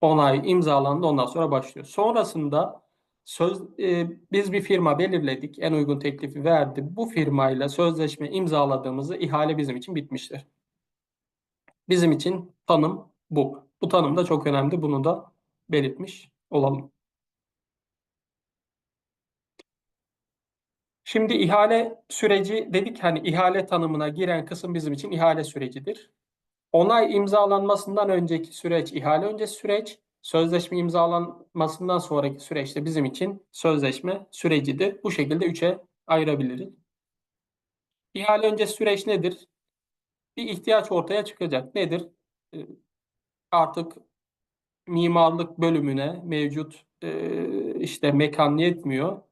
onay imzalandı ondan sonra başlıyor. Sonrasında söz e, biz bir firma belirledik. En uygun teklifi verdi. Bu firmayla sözleşme imzaladığımızda ihale bizim için bitmiştir. Bizim için tanım bu. Bu tanım da çok önemli. Bunu da belirtmiş olalım. Şimdi ihale süreci dedik hani ihale tanımına giren kısım bizim için ihale sürecidir. Onay imzalanmasından önceki süreç ihale öncesi süreç, sözleşme imzalanmasından sonraki süreçte bizim için sözleşme sürecidir. Bu şekilde üçe ayırabiliriz. İhale öncesi süreç nedir? Bir ihtiyaç ortaya çıkacak. Nedir? Ee, Artık mimarlık bölümüne mevcut e, işte mekan yetmiyor.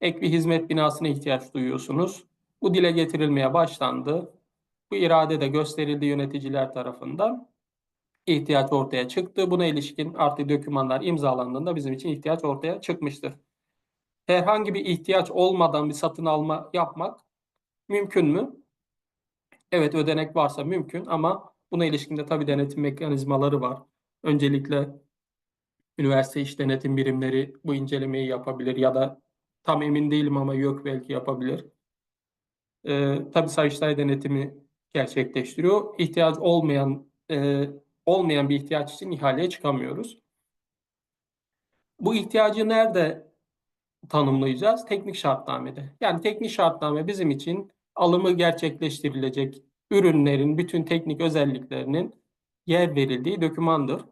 Ek bir hizmet binasına ihtiyaç duyuyorsunuz. Bu dile getirilmeye başlandı. Bu irade de gösterildi yöneticiler tarafından. İhtiyaç ortaya çıktı. Buna ilişkin artı dokümanlar imzalandığında bizim için ihtiyaç ortaya çıkmıştır. Herhangi bir ihtiyaç olmadan bir satın alma yapmak mümkün mü? Evet ödenek varsa mümkün ama buna ilişkin de tabii denetim mekanizmaları var. Öncelikle üniversite iş denetim birimleri bu incelemeyi yapabilir ya da tam emin değilim ama yok belki yapabilir. Ee, tabii Sayıştay denetimi gerçekleştiriyor. İhtiyaç olmayan e, olmayan bir ihtiyaç için ihaleye çıkamıyoruz. Bu ihtiyacı nerede tanımlayacağız? Teknik şartnamede. Yani teknik şartname bizim için alımı gerçekleştirilecek ürünlerin bütün teknik özelliklerinin yer verildiği dokümandır.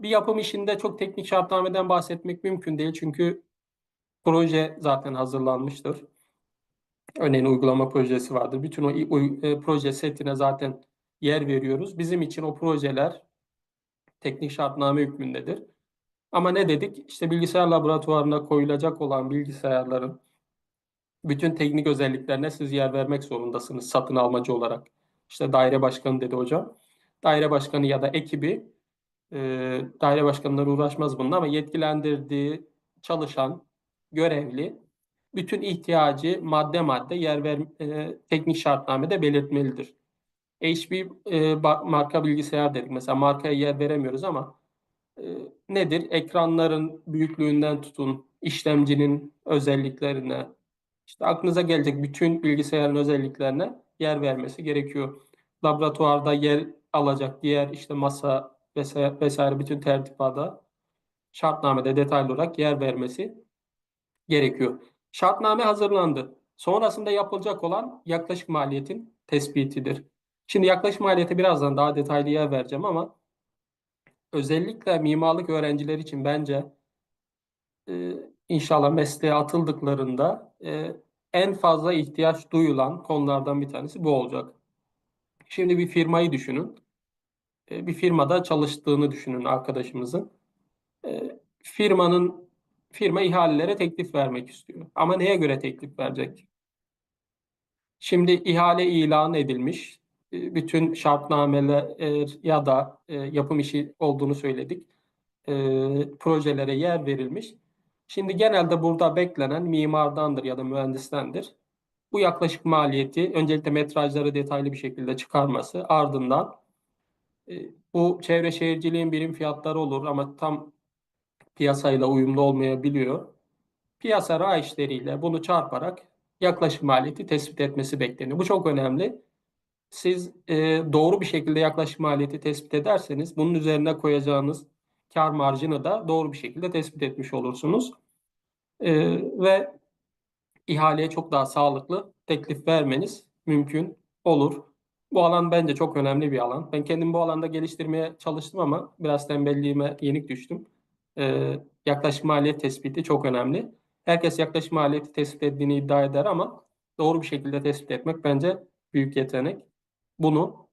Bir yapım işinde çok teknik şartnameden bahsetmek mümkün değil çünkü proje zaten hazırlanmıştır. Örneğin uygulama projesi vardır. Bütün o e, proje setine zaten yer veriyoruz. Bizim için o projeler teknik şartname hükmündedir. Ama ne dedik? İşte bilgisayar laboratuvarına koyulacak olan bilgisayarların bütün teknik özelliklerine siz yer vermek zorundasınız satın almacı olarak. İşte daire başkanı dedi hocam. Daire başkanı ya da ekibi e, daire başkanları uğraşmaz bununla ama yetkilendirdiği çalışan, görevli bütün ihtiyacı madde madde yer ver e, teknik şartnamede belirtmelidir. HP e, marka bilgisayar dedik. Mesela markaya yer veremiyoruz ama e, nedir? Ekranların büyüklüğünden tutun, işlemcinin özelliklerine, işte aklınıza gelecek bütün bilgisayarın özelliklerine yer vermesi gerekiyor. Laboratuvarda yer alacak diğer işte masa vesaire, vesaire bütün tertifada şartnamede detaylı olarak yer vermesi gerekiyor. Şartname hazırlandı. Sonrasında yapılacak olan yaklaşık maliyetin tespitidir. Şimdi yaklaşık maliyete birazdan daha detaylı yer vereceğim ama özellikle mimarlık öğrencileri için bence e, inşallah mesleğe atıldıklarında e, en fazla ihtiyaç duyulan konulardan bir tanesi bu olacak. Şimdi bir firmayı düşünün. E, bir firmada çalıştığını düşünün arkadaşımızın. E, firmanın firma ihalelere teklif vermek istiyor. Ama neye göre teklif verecek? Şimdi ihale ilan edilmiş. E, bütün şartnameler e, ya da e, yapım işi olduğunu söyledik. Projelere yer verilmiş. Şimdi genelde burada beklenen mimardandır ya da mühendistendir. Bu yaklaşık maliyeti öncelikle metrajları detaylı bir şekilde çıkarması ardından bu çevre şehirciliğin birim fiyatları olur ama tam piyasayla uyumlu olmayabiliyor. Piyasa raiçleriyle bunu çarparak yaklaşık maliyeti tespit etmesi bekleniyor. Bu çok önemli. Siz e, doğru bir şekilde yaklaşık maliyeti tespit ederseniz bunun üzerine koyacağınız kar marjını da doğru bir şekilde tespit etmiş olursunuz. E, ve ihaleye çok daha sağlıklı teklif vermeniz mümkün olur. Bu alan bence çok önemli bir alan. Ben kendim bu alanda geliştirmeye çalıştım ama biraz tembelliğime yenik düştüm. Ee, yaklaşık maliyet tespiti çok önemli. Herkes yaklaşık maliyeti tespit ettiğini iddia eder ama doğru bir şekilde tespit etmek bence büyük yetenek. Bunu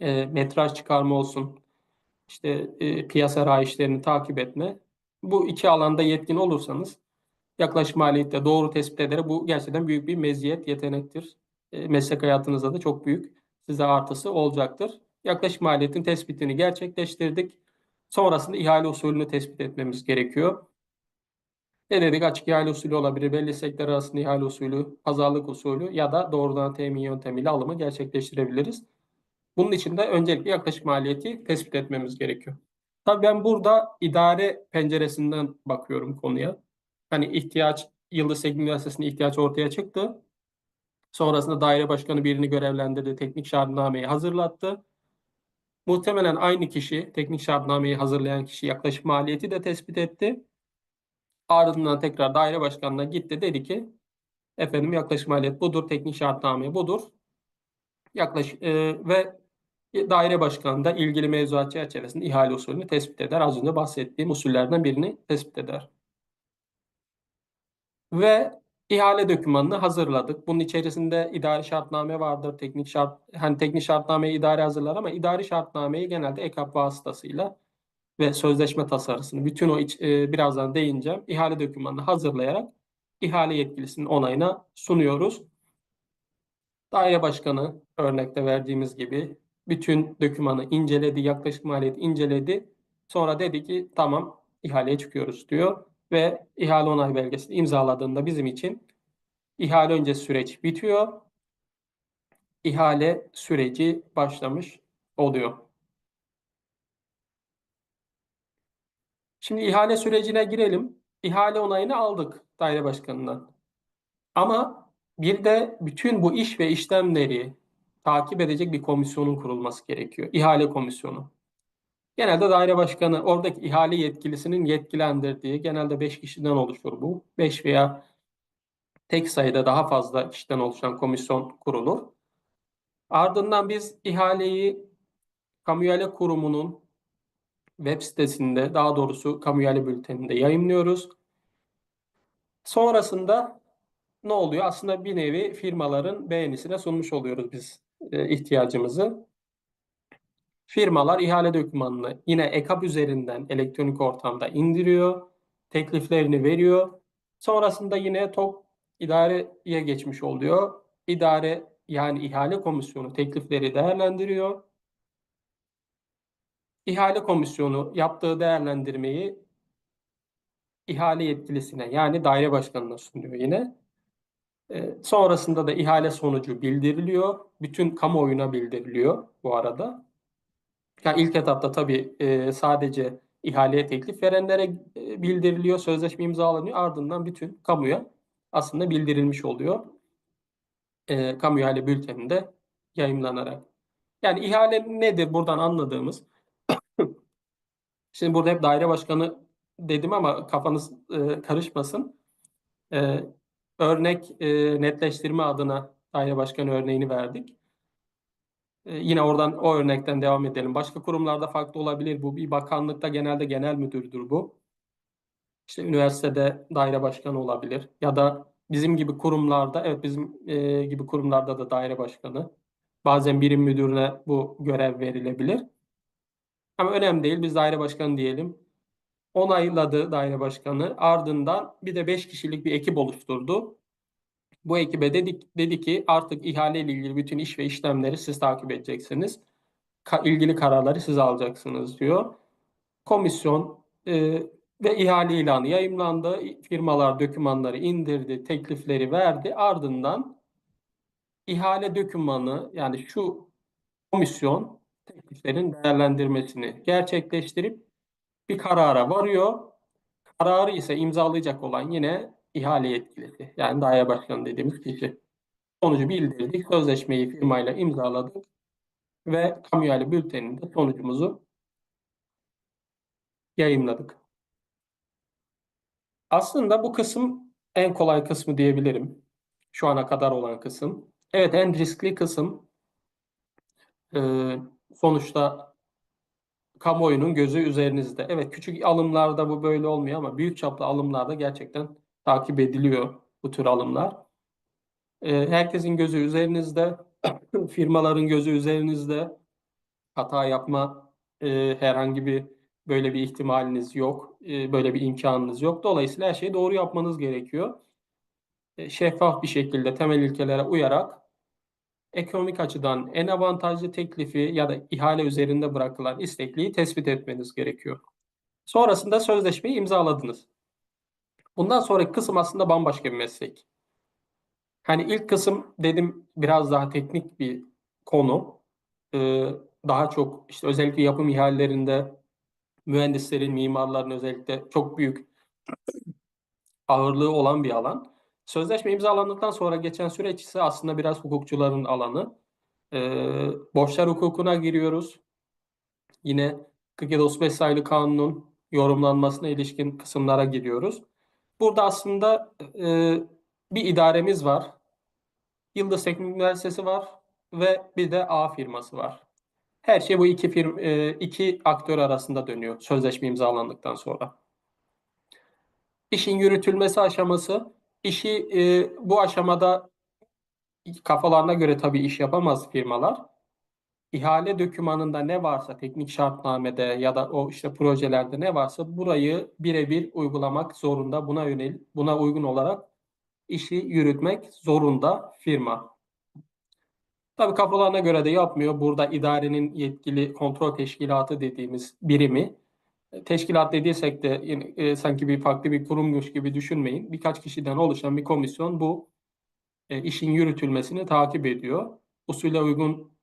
e, metraj çıkarma olsun, işte e, piyasa rayişlerini takip etme. Bu iki alanda yetkin olursanız yaklaşık maliyette doğru tespit ederek bu gerçekten büyük bir meziyet, yetenektir. E, meslek hayatınızda da çok büyük size artısı olacaktır. Yaklaşık maliyetin tespitini gerçekleştirdik. Sonrasında ihale usulünü tespit etmemiz gerekiyor. Ne dedik? Açık ihale usulü olabilir. Belli sektör arasında ihale usulü, pazarlık usulü ya da doğrudan temin yöntemiyle alımı gerçekleştirebiliriz. Bunun için de öncelikle yaklaşık maliyeti tespit etmemiz gerekiyor. Tabii ben burada idare penceresinden bakıyorum konuya. Hani ihtiyaç, Yıldız Teknik Üniversitesi'nde ihtiyaç ortaya çıktı. Sonrasında daire başkanı birini görevlendirdi, teknik şartnameyi hazırlattı. Muhtemelen aynı kişi, teknik şartnameyi hazırlayan kişi yaklaşık maliyeti de tespit etti. Ardından tekrar daire başkanına gitti dedi ki efendim yaklaşık maliyet budur, teknik şartname budur. Yaklaşık e, ve daire başkanı da ilgili mevzuat çerçevesinde ihale usulünü tespit eder. Az önce bahsettiğim usullerden birini tespit eder. Ve ihale dokümanını hazırladık. Bunun içerisinde idari şartname vardır. Teknik şart hani teknik şartnameyi idare hazırlar ama idari şartnameyi genelde EKAP vasıtasıyla ve sözleşme tasarısını bütün o iç, e, birazdan değineceğim. ihale dokümanını hazırlayarak ihale yetkilisinin onayına sunuyoruz. Daire başkanı örnekte verdiğimiz gibi bütün dokümanı inceledi, yaklaşık maliyeti inceledi. Sonra dedi ki tamam ihaleye çıkıyoruz diyor ve ihale onay belgesini imzaladığında bizim için ihale öncesi süreç bitiyor. İhale süreci başlamış oluyor. Şimdi ihale sürecine girelim. İhale onayını aldık daire başkanından. Ama bir de bütün bu iş ve işlemleri takip edecek bir komisyonun kurulması gerekiyor. İhale komisyonu. Genelde daire başkanı oradaki ihale yetkilisinin yetkilendirdiği genelde 5 kişiden oluşur bu. 5 veya tek sayıda daha fazla kişiden oluşan komisyon kurulur. Ardından biz ihaleyi kamu ihale kurumunun web sitesinde daha doğrusu kamu ihale bülteninde yayınlıyoruz. Sonrasında ne oluyor? Aslında bir nevi firmaların beğenisine sunmuş oluyoruz biz e, ihtiyacımızı. Firmalar ihale dokümanını yine EKAP üzerinden elektronik ortamda indiriyor. Tekliflerini veriyor. Sonrasında yine TOK idareye geçmiş oluyor. İdare yani ihale komisyonu teklifleri değerlendiriyor. İhale komisyonu yaptığı değerlendirmeyi ihale yetkilisine yani daire başkanına sunuyor yine. E, sonrasında da ihale sonucu bildiriliyor. Bütün kamuoyuna bildiriliyor bu arada. Yani ilk etapta tabii e, sadece ihaleye teklif verenlere e, bildiriliyor, sözleşme imzalanıyor. Ardından bütün kamuya aslında bildirilmiş oluyor. E, kamu ihale bülteninde yayınlanarak. Yani ihale nedir buradan anladığımız? Şimdi burada hep daire başkanı dedim ama kafanız karışmasın. Örnek netleştirme adına daire başkanı örneğini verdik. E, yine oradan o örnekten devam edelim. Başka kurumlarda farklı olabilir bu. Bir bakanlıkta genelde genel müdürdür bu. İşte üniversitede daire başkanı olabilir. Ya da bizim gibi kurumlarda, evet bizim e, gibi kurumlarda da daire başkanı. Bazen birim müdürüne bu görev verilebilir. Ama önemli değil. Biz daire başkanı diyelim. Onayladı daire başkanı. Ardından bir de 5 kişilik bir ekip oluşturdu. Bu ekibe dedik, dedi ki artık ihale ile ilgili bütün iş ve işlemleri siz takip edeceksiniz. Ka ilgili kararları siz alacaksınız diyor. Komisyon e, ve ihale ilanı yayımlandı. Firmalar dokümanları indirdi, teklifleri verdi. Ardından ihale dokümanı yani şu komisyon tekliflerin değerlendirmesini gerçekleştirip bir karara varıyor. Kararı ise imzalayacak olan yine ihale yetkilisi. Yani daire başkanı dediğimiz kişi. Sonucu bildirdik. Sözleşmeyi firmayla imzaladık. Ve ihale bülteninde sonucumuzu yayınladık. Aslında bu kısım en kolay kısmı diyebilirim. Şu ana kadar olan kısım. Evet en riskli kısım. Ee, sonuçta kamuoyunun gözü üzerinizde. Evet küçük alımlarda bu böyle olmuyor ama büyük çaplı alımlarda gerçekten takip ediliyor bu tür alımlar. Ee, herkesin gözü üzerinizde, firmaların gözü üzerinizde. Hata yapma e, herhangi bir böyle bir ihtimaliniz yok, e, böyle bir imkanınız yok. Dolayısıyla her şeyi doğru yapmanız gerekiyor. E, şeffaf bir şekilde temel ilkelere uyarak ekonomik açıdan en avantajlı teklifi ya da ihale üzerinde bırakılan istekliği tespit etmeniz gerekiyor. Sonrasında sözleşmeyi imzaladınız. Bundan sonraki kısım aslında bambaşka bir meslek. Hani ilk kısım dedim biraz daha teknik bir konu. Ee, daha çok işte özellikle yapım ihalelerinde mühendislerin, mimarların özellikle çok büyük ağırlığı olan bir alan. Sözleşme imzalandıktan sonra geçen süreç ise aslında biraz hukukçuların alanı. Ee, borçlar hukukuna giriyoruz. Yine 47-35 sayılı kanunun yorumlanmasına ilişkin kısımlara giriyoruz. Burada aslında e, bir idaremiz var. Yıldız Teknik Üniversitesi var ve bir de A firması var. Her şey bu iki firm, e, iki aktör arasında dönüyor sözleşme imzalandıktan sonra. İşin yürütülmesi aşaması, işi e, bu aşamada kafalarına göre tabii iş yapamaz firmalar. İhale dokümanında ne varsa teknik şartnamede ya da o işte projelerde ne varsa burayı birebir uygulamak zorunda. Buna yönelik, buna uygun olarak işi yürütmek zorunda firma. Tabii kafalarına göre de yapmıyor. Burada idarenin yetkili kontrol teşkilatı dediğimiz birimi teşkilat dediysek de e, sanki bir farklı bir kurummuş gibi düşünmeyin. Birkaç kişiden oluşan bir komisyon bu e, işin yürütülmesini takip ediyor. Usule uygun,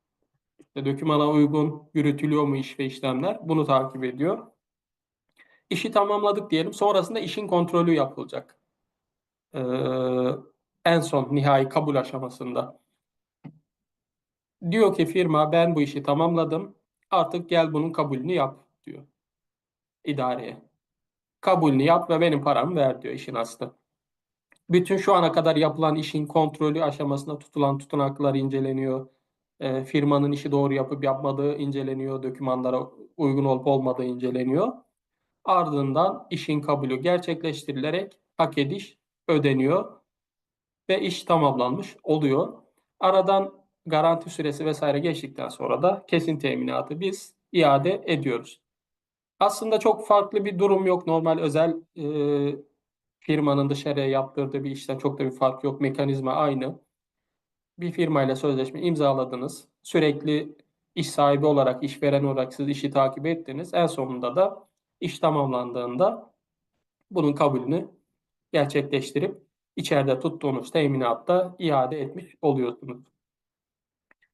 işte dokümana uygun yürütülüyor mu iş ve işlemler bunu takip ediyor. İşi tamamladık diyelim. Sonrasında işin kontrolü yapılacak. Ee, en son nihai kabul aşamasında. Diyor ki firma ben bu işi tamamladım. Artık gel bunun kabulünü yap diyor idareye. Kabulünü yap ve benim paramı ver diyor işin aslı. Bütün şu ana kadar yapılan işin kontrolü aşamasında tutulan tutanaklar inceleniyor. E, firmanın işi doğru yapıp yapmadığı inceleniyor. Dokümanlara uygun olup olmadığı inceleniyor. Ardından işin kabulü gerçekleştirilerek hak ediş ödeniyor ve iş tamamlanmış oluyor. Aradan garanti süresi vesaire geçtikten sonra da kesin teminatı biz iade ediyoruz. Aslında çok farklı bir durum yok. Normal özel e, firmanın dışarıya yaptırdığı bir işten çok da bir fark yok. Mekanizma aynı. Bir firmayla sözleşme imzaladınız. Sürekli iş sahibi olarak, işveren olarak siz işi takip ettiniz. En sonunda da iş tamamlandığında bunun kabulünü gerçekleştirip içeride tuttuğunuz teminatta iade etmiş oluyorsunuz.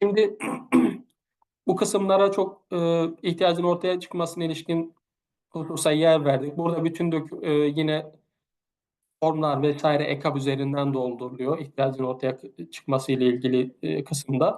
Şimdi bu kısımlara çok e, ihtiyacın ortaya çıkmasına ilişkin hususa yer verdik. Burada bütün dök, e, yine formlar vesaire EKAB üzerinden dolduruluyor. İhtiyacın ortaya çıkması ile ilgili e, kısımda.